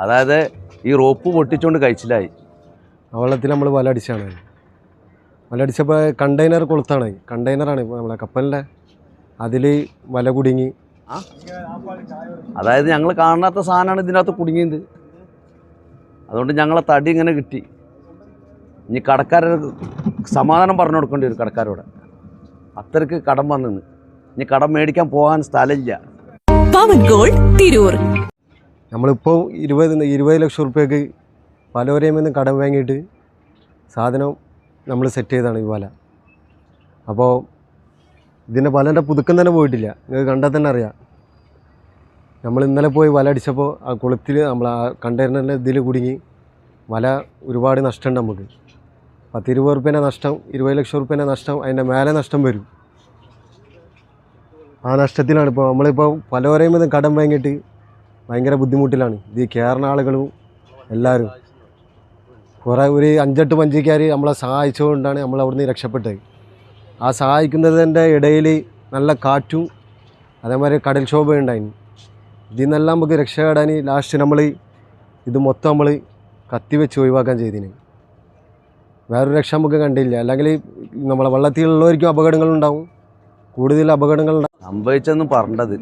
അതായത് ഈ റോപ്പ് പൊട്ടിച്ചുകൊണ്ട് കഴിച്ചിലായി ആ വെള്ളത്തിൽ നമ്മൾ വല അടിച്ചാണ്. വല അടിച്ചപ്പോൾ കണ്ടെയ്നർ കൊളുത്താണ്. കണ്ടെയ്നറാണ് നമ്മളെ കപ്പലിന്റെ അതിൽ വല കുടുങ്ങി. അതായത് ഞങ്ങൾ കാണാത്ത സാധനമാണ് ഇതിനകത്ത് കുടുങ്ങിയത്. അതുകൊണ്ട് ഞങ്ങളെ തടി ഇങ്ങനെ കിട്ടി. ഇനി കടക്കാരെ സമാധാനം പറഞ്ഞു കൊടുക്കേണ്ടി വരും കടക്കാരോട്. അത്രയ്ക്ക് കടം വന്നിന്ന്. ഇനി കടം മേടിക്കാൻ പോകാൻ സ്ഥലമില്ല. പവൻ ഗോൾഡ് തിരൂർ. നമ്മളിപ്പോൾ ഇരുപത് ഇരുപത് ലക്ഷം റുപ്യക്ക് പലവരെയും നിന്ന് കടം വാങ്ങിയിട്ട് സാധനം നമ്മൾ സെറ്റ് ചെയ്താണ് ഈ വല. അപ്പോൾ ഇതിന്റെ വലന്റെ പുതുക്കം തന്നെ പോയിട്ടില്ല. നിങ്ങൾക്ക് കണ്ടാൽ തന്നെ അറിയാം. നമ്മൾ ഇന്നലെ പോയി വല അടിച്ചപ്പോൾ ആ കുളത്തിൽ നമ്മൾ ആ കണ്ടെയ്നറിന്റെ ഇതിൽ കുടുങ്ങി. വല ഒരുപാട് നഷ്ടമുണ്ട് നമുക്ക്. പത്ത് ഇരുപത് റുപ്യേന്റെ നഷ്ടം ഇരുപത് ലക്ഷം റുപ്യേന്റെ നഷ്ടം അതിന്റെ മേലെ നഷ്ടം വരും. ആ നഷ്ടത്തിലാണ് ഇപ്പോൾ നമ്മളിപ്പോൾ പലവരെയും കടം വാങ്ങിയിട്ട് ഭയങ്കര ബുദ്ധിമുട്ടിലാണ്. ഇത് കയറുന്ന ആളുകളും എല്ലാവരും കുറേ ഒരു അഞ്ചെട്ട് പഞ്ചിക്കാർ നമ്മളെ സഹായിച്ചുകൊണ്ടാണ് നമ്മൾ അവിടുന്ന് രക്ഷപ്പെട്ടത്. ആ സഹായിക്കുന്നതിന്റെ ഇടയിൽ നല്ല കാറ്റും അതേമാതിരി കടൽക്ഷോഭം ഉണ്ടായിരുന്നു ഇതിൽ നിന്നെല്ലാം നമുക്ക് രക്ഷപ്പെടാൻ ലാസ്റ്റ് നമ്മൾ ഇത് മൊത്തം നമ്മൾ കത്തിവെച്ച് ഒഴിവാക്കാൻ ചെയ്തിന്. വേറൊരു രക്ഷ നമുക്ക് കണ്ടില്ല. അല്ലെങ്കിൽ നമ്മളെ വെള്ളത്തിലുള്ളവർക്കും അപകടങ്ങളുണ്ടാവും. കൂടുതൽ അപകടങ്ങളുണ്ടാവും. സംഭവിച്ചെന്ന് പറഞ്ഞത്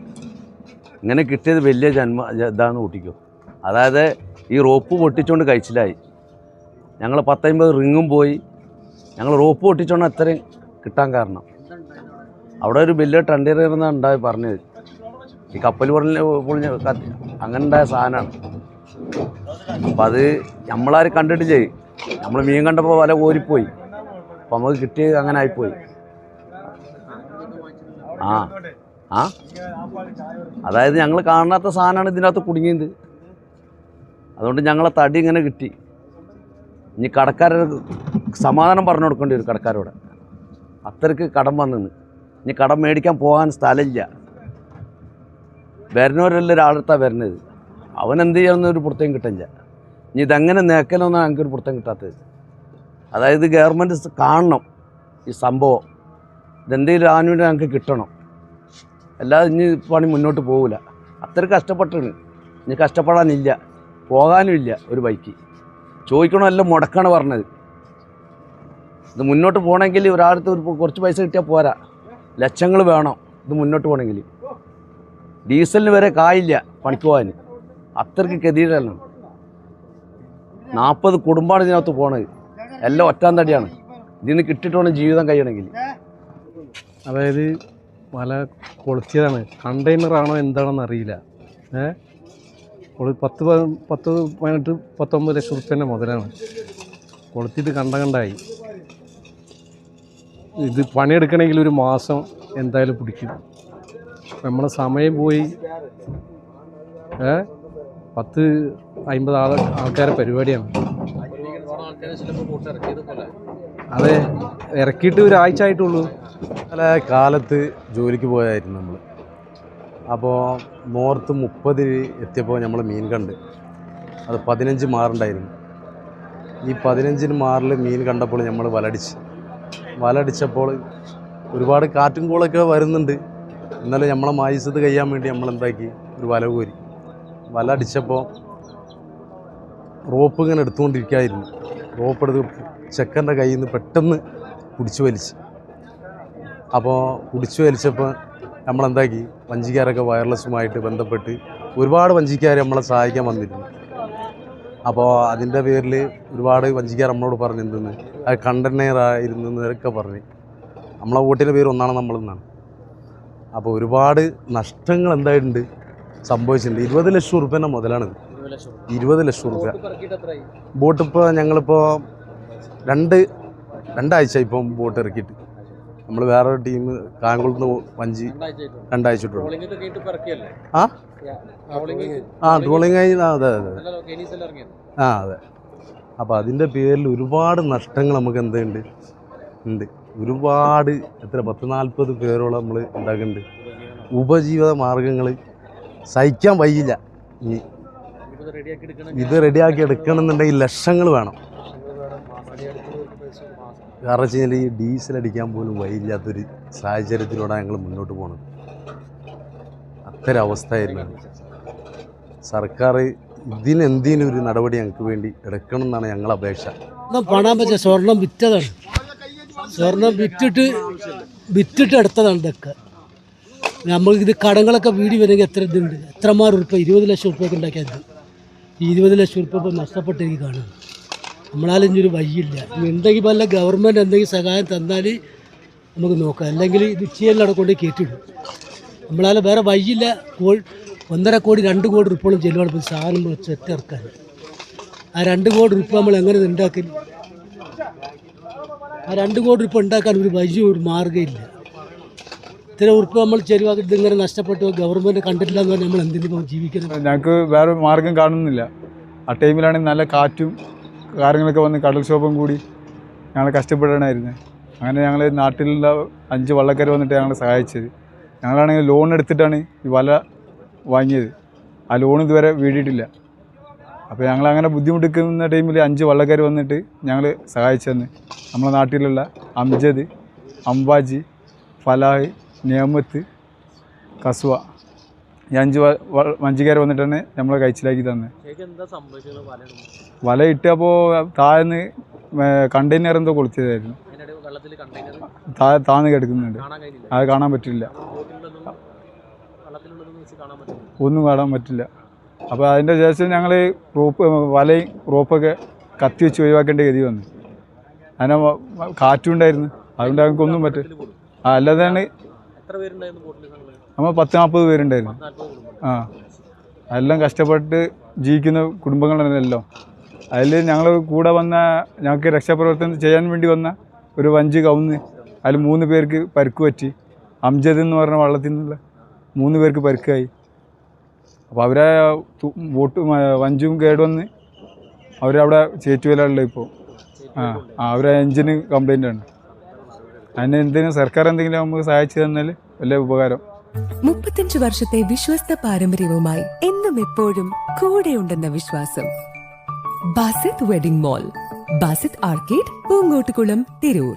ഇങ്ങനെ കിട്ടിയത് വലിയ ജന്മ ഇതാണ് ഇതാന്ന് അതായത് ഈ റോപ്പ് പൊട്ടിച്ചുകൊണ്ട് കഴിച്ചിലായി. ഞങ്ങൾ പത്തമ്പത് റിങ്ങും പോയി. ഞങ്ങൾ റോപ്പ് പൊട്ടിച്ചുകൊണ്ട് അത്രയും കിട്ടാൻ കാരണം. അവിടെ ഒരു വലിയ ടണ്ടിയർ ഉണ്ടായി പറഞ്ഞത്. ഈ കപ്പൽ പൊളിഞ്ഞ പൊളിഞ്ഞ അങ്ങനെ ഉണ്ടായ സാധനമാണ് അപ്പം അത് നമ്മളാരും കണ്ടിട്ടില്ലേ നമ്മൾ മീൻ കണ്ടപ്പോൾ വല കോരിപ്പോയി. അപ്പം നമുക്ക് കിട്ടിയത് അങ്ങനെ ആയിപ്പോയി. ആ. ആ? അതായത് ഞങ്ങൾ കാണാത്ത സാധനമാണ് ഇതിനകത്ത് കുടുങ്ങിയത്. അതുകൊണ്ട് ഞങ്ങളെ തടി ഇങ്ങനെ കിട്ടി. ഇനി കടക്കാരെ സമാധാനം പറഞ്ഞു കൊടുക്കേണ്ടി വരും കടക്കാരോട്. അത്രയ്ക്ക് കടം വന്നിന്ന്. ഇനി കടം മേടിക്കാൻ പോകാൻ സ്ഥലമില്ല. വരുന്നവരെല്ലാം ഒരാളെടുത്താണ് വരുന്നത്. അവൻ എന്ത് ചെയ്യണമെന്ന് ഒരു പുറത്തേം കിട്ടില്ല. ഇനി ഇതെങ്ങനെ നേക്കലൊന്നും ഞങ്ങൾക്ക് ഒരു പുറത്തേം കിട്ടാത്തത്. അതായത് ഗവൺമെന്റ് കാണണം ഈ സംഭവം. ഇതെന്തെങ്കിലും ആനുവേണ്ടി ഞങ്ങൾക്ക് കിട്ടണം. അല്ലാതെ ഇനി പണി മുന്നോട്ട് പോകില്ല അത്ര കഷ്ടപ്പെട്ടാണ് ഇനി കഷ്ടപ്പെടാനില്ല. പോകാനും ഇല്ല ഒരു ബൈക്ക് ചോദിക്കണമല്ല മുടക്കാണ് പറഞ്ഞത്. ഇത് മുന്നോട്ട് പോകണമെങ്കിൽ ഒരാളത്ത് ഒരു കുറച്ച് പൈസ കിട്ടിയാൽ പോരാ. ലക്ഷങ്ങൾ വേണം ഇത് മുന്നോട്ട് പോകണമെങ്കിൽ. ഡീസലിന് വരെ കായില്ല പണിക്ക് പോകാൻ. അത്രയ്ക്ക് ഗതിയിലാണ് നാൽപ്പത് കുടുംബമാണ് ഇതിനകത്ത് പോണത്. എല്ലാം ഒറ്റാൻ തടിയാണ്. നിന്ന് കിട്ടിയിട്ട് വേണം ജീവിതം കഴിയണമെങ്കിൽ. അതായത് വല കൊളുത്തിയതാണ്. കണ്ടെയ്നറാണോ എന്താണെന്ന് അറിയില്ല. ഏ? കൊളു പത്ത് പത്ത് പതിനെട്ട് പത്തൊമ്പത് ലക്ഷം റുപ്യേന്റെ മുതലാണ്. കൊളുത്തിയിട്ട് കണ്ട കണ്ടായി. ഇത് പണിയെടുക്കണമെങ്കിൽ ഒരു മാസം എന്തായാലും പിടിക്കും. നമ്മളെ സമയം പോയി. ഏ? പത്ത് അമ്പത് ആൾ ആൾക്കാരെ പരിപാടിയാണ്. അതെ. ഇറക്കിയിട്ട് ഒരാഴ്ച ആയിട്ടുള്ളൂ. ഇന്നലെ കാലത്ത് ജോലിക്ക് പോയായിരുന്നു നമ്മൾ അപ്പോൾ നോർത്ത് മുപ്പതിൽ എത്തിയപ്പോൾ നമ്മൾ മീൻ കണ്ട്. അത് പതിനഞ്ച് മാറുണ്ടായിരുന്നു ഈ പതിനഞ്ചിന് മാറിൽ മീൻ കണ്ടപ്പോൾ നമ്മൾ വലടിച്ച്. വലടിച്ചപ്പോൾ ഒരുപാട് കാറ്റും കോളൊക്കെ വരുന്നുണ്ട്. ഇന്നലെ നമ്മളെ മായിസത്ത് കഴിയാൻ വേണ്ടി നമ്മൾ എന്താക്കി ഒരു വല കോരി. വല അടിച്ചപ്പോൾ റോപ്പ് ഇങ്ങനെ എടുത്തുകൊണ്ടിരിക്കായിരുന്നു. റോപ്പ് എടുത്ത് ചെക്കന്റെ കയ്യിൽ നിന്ന് പെട്ടെന്ന് പിടിച്ചു വലിച്ച്. അപ്പോൾ കുടിച്ചു വലിച്ചപ്പോൾ നമ്മളെന്താക്കി? വഞ്ചിക്കാരൊക്കെ വയർലെസ്സുമായിട്ട് ബന്ധപ്പെട്ട് ഒരുപാട് വഞ്ചിക്കാർ നമ്മളെ സഹായിക്കാൻ വന്നിരുന്നു. അപ്പോൾ അതിന്റെ പേരിൽ ഒരുപാട് വഞ്ചിക്കാർ നമ്മളോട് പറഞ്ഞു എന്തെന്ന്? അത് ആയിരുന്നു എന്നൊക്കെ പറഞ്ഞ്. നമ്മളെ വോട്ടിന്റെ പേര് ഒന്നാണ് നമ്മളെന്നാണ് അപ്പോൾ ഒരുപാട് നഷ്ടങ്ങൾ എന്തായിട്ടുണ്ട്? സംഭവിച്ചിട്ടുണ്ട്. ഇരുപത് ലക്ഷം റുപ്യ മുതലാണിത്. ഇരുപത് ലക്ഷം റുപ്യ ബോട്ടിപ്പോൾ ഞങ്ങളിപ്പോൾ രണ്ട് രണ്ടാഴ്ച ഇപ്പം ബോട്ട് ഇറക്കിയിട്ട്. നമ്മൾ വേറെ ടീം കായംകുളത്ത് നിന്ന് വഞ്ചി രണ്ടാഴ്ച ഇട്ടുള്ളൂ ആ? ആ ട്രോളിങ് കഴിഞ്ഞ ആ, അതെ അതെ ആ അതെ. അപ്പോൾ അതിന്റെ പേരിൽ ഒരുപാട് നഷ്ടങ്ങൾ നമുക്ക് എന്തുണ്ട്? ഉണ്ട്. ഒരുപാട് എത്ര പത്ത് നാൽപ്പത് പേരോളം നമ്മൾ ഉണ്ടാക്കുന്നുണ്ട്. ഉപജീവിത മാർഗങ്ങൾ സഹിക്കാൻ വയ്യില്ല. ഇനി ഇത് റെഡിയാക്കി എടുക്കണം എന്നുണ്ടെങ്കിൽ ലക്ഷങ്ങൾ വേണം. കാരണം വെച്ച് കഴിഞ്ഞാൽ ഈ ഡീസൽ അടിക്കാൻ പോലും വഴിയില്ലാത്തൊരു സാഹചര്യത്തിലൂടെ ഞങ്ങൾ മുന്നോട്ട് പോകുന്നത് അത്തരം അവസ്ഥയായിരുന്നു സർക്കാർ ഇതിനെന്തിനും ഒരു നടപടി ഞങ്ങൾക്ക് വേണ്ടി എടുക്കണം എന്നാണ് ഞങ്ങൾ അപേക്ഷ പണം പറ്റിയ സ്വർണം വിറ്റതാണ്. സ്വർണം വിറ്റിട്ട് വിറ്റിട്ട് എടുത്തതാണ് ഇതൊക്കെ. നമ്മൾക്ക് ഇത് കടങ്ങളൊക്കെ വീടി വരെങ്കിൽ എത്ര ഇതുണ്ട്? എത്രമാർ ഉറുപ്പ ഇരുപത് ലക്ഷം ഉറുപ്പൊക്കെ ഉണ്ടാക്കിയത് ഇരുപത് ലക്ഷം ഉറുപ്പ ഇപ്പോൾ നഷ്ടപ്പെട്ടിരിക്കുകയാണ്. നമ്മളാലും ഒരു വഴിയില്ല എന്തെങ്കിലും വല്ല ഗവൺമെന്റ് എന്തെങ്കിലും സഹായം തന്നാൽ നമുക്ക് നോക്കാം. അല്ലെങ്കിൽ ഇത് ചെയ്യലവിടെ കൊണ്ട് കയറ്റിടും നമ്മളാൽ വേറെ വഴിയില്ല. കോഴി ഒന്നര കോടി രണ്ട് കോടി ഉറുപ്പോളം ചെലവാണ് ഇപ്പോൾ സാധനം ഇറക്കാൻ. ആ രണ്ട് കോടി ഉറുപ്പ നമ്മൾ എങ്ങനെ ഉണ്ടാക്കി ആ രണ്ട് കോടി ഉറുപ്പ ഉണ്ടാക്കാൻ ഒരു വഴി ഒരു മാർഗമില്ല. ഇത്ര ഉറുപ്പ് നമ്മൾ ചെരുവാക്കി ഇതിങ്ങനെ നഷ്ടപ്പെട്ടു ഗവൺമെന്റ് കണ്ടിട്ടില്ല എന്ന് പറഞ്ഞാൽ നമ്മൾ എന്തിനും ജീവിക്കുന്നത്? ഞങ്ങൾക്ക് വേറെ മാർഗം കാണുന്നില്ല. ആ ടൈമിലാണെങ്കിൽ നല്ല കാറ്റും കാര്യങ്ങളൊക്കെ വന്ന് കടൽക്ഷോഭം കൂടി ഞങ്ങൾ കഷ്ടപ്പെടണമായിരുന്നു അങ്ങനെ ഞങ്ങൾ നാട്ടിലുള്ള അഞ്ച് വള്ളക്കാർ വന്നിട്ട് ഞങ്ങളെ സഹായിച്ചത്. ഞങ്ങളാണെങ്കിൽ ലോൺ എടുത്തിട്ടാണ് ഈ വല വാങ്ങിയത്. ആ ലോൺ ഇതുവരെ വീടിയിട്ടില്ല. അപ്പോൾ ഞങ്ങൾ അങ്ങനെ ബുദ്ധിമുട്ടിക്കുന്ന ടൈമിൽ അഞ്ച് വള്ളക്കാർ വന്നിട്ട് ഞങ്ങൾ സഹായിച്ചെന്ന്. നമ്മളെ നാട്ടിലുള്ള അംജദ് അംബാജി ഫലാഹ് നിയമത്ത് കസുവ. ഈ അഞ്ച് വഞ്ചിക്കാർ വന്നിട്ടാണ് നമ്മളെ കഴിച്ചിലാക്കി തന്നെ വല ഇട്ടപ്പോൾ താഴ്ന്ന് കണ്ടെയ്നർ എന്തോ കൊളുത്തിയതായിരുന്നു. താഴെ താന്ന് കിടക്കുന്നുണ്ട്. അത് കാണാൻ പറ്റില്ല. ഒന്നും കാണാൻ പറ്റില്ല. അപ്പോൾ അതിന്റെ ശേഷം ഞങ്ങൾ റോപ്പ് വലയും റോപ്പൊക്കെ കത്തി വെച്ച് ഒഴിവാക്കേണ്ട ഗതി വന്നു. അതിനെ കാറ്റുണ്ടായിരുന്നു. അതുകൊണ്ട് ഞങ്ങൾക്ക് ഒന്നും പറ്റും അല്ലാതെയാണ് നമ്മൾ പത്ത് നാൽപ്പത് പേരുണ്ടായിരുന്നു. ആ. എല്ലാം കഷ്ടപ്പെട്ട് ജീവിക്കുന്ന കുടുംബങ്ങളാണല്ലോ അതിൽ ഞങ്ങൾ കൂടെ വന്ന ഞങ്ങൾക്ക് രക്ഷാപ്രവർത്തനം ചെയ്യാൻ വേണ്ടി വന്ന ഒരു വഞ്ചി കവുന്ന് അതിൽ മൂന്ന് പേർക്ക് പരുക്ക് പറ്റി. അംജദ് എന്ന് പറഞ്ഞ വള്ളത്തിൽ നിന്നുള്ള മൂന്ന് പേർക്ക് പരുക്കായി. അപ്പോൾ അവരെ വോട്ട് ബോട്ടും വഞ്ചും കേടുവന്ന് അവരവിടെ ചേറ്റുവലുള്ള ഇപ്പോൾ ആ ആ അവരെ എഞ്ചിന് കംപ്ലൈന്റ് ആണ്. അതിന് സർക്കാർ എന്തെങ്കിലും നമുക്ക് സഹായിച്ചു തന്നാൽ വലിയ ഉപകാരം. മുപ്പത്തഞ്ച് വർഷത്തെ വിശ്വസ്ത പാരമ്പര്യവുമായി എന്നും എപ്പോഴും കൂടെയുണ്ടെന്ന വിശ്വാസം. Basith wedding mall Basith arcade Poongottukulam Tirur.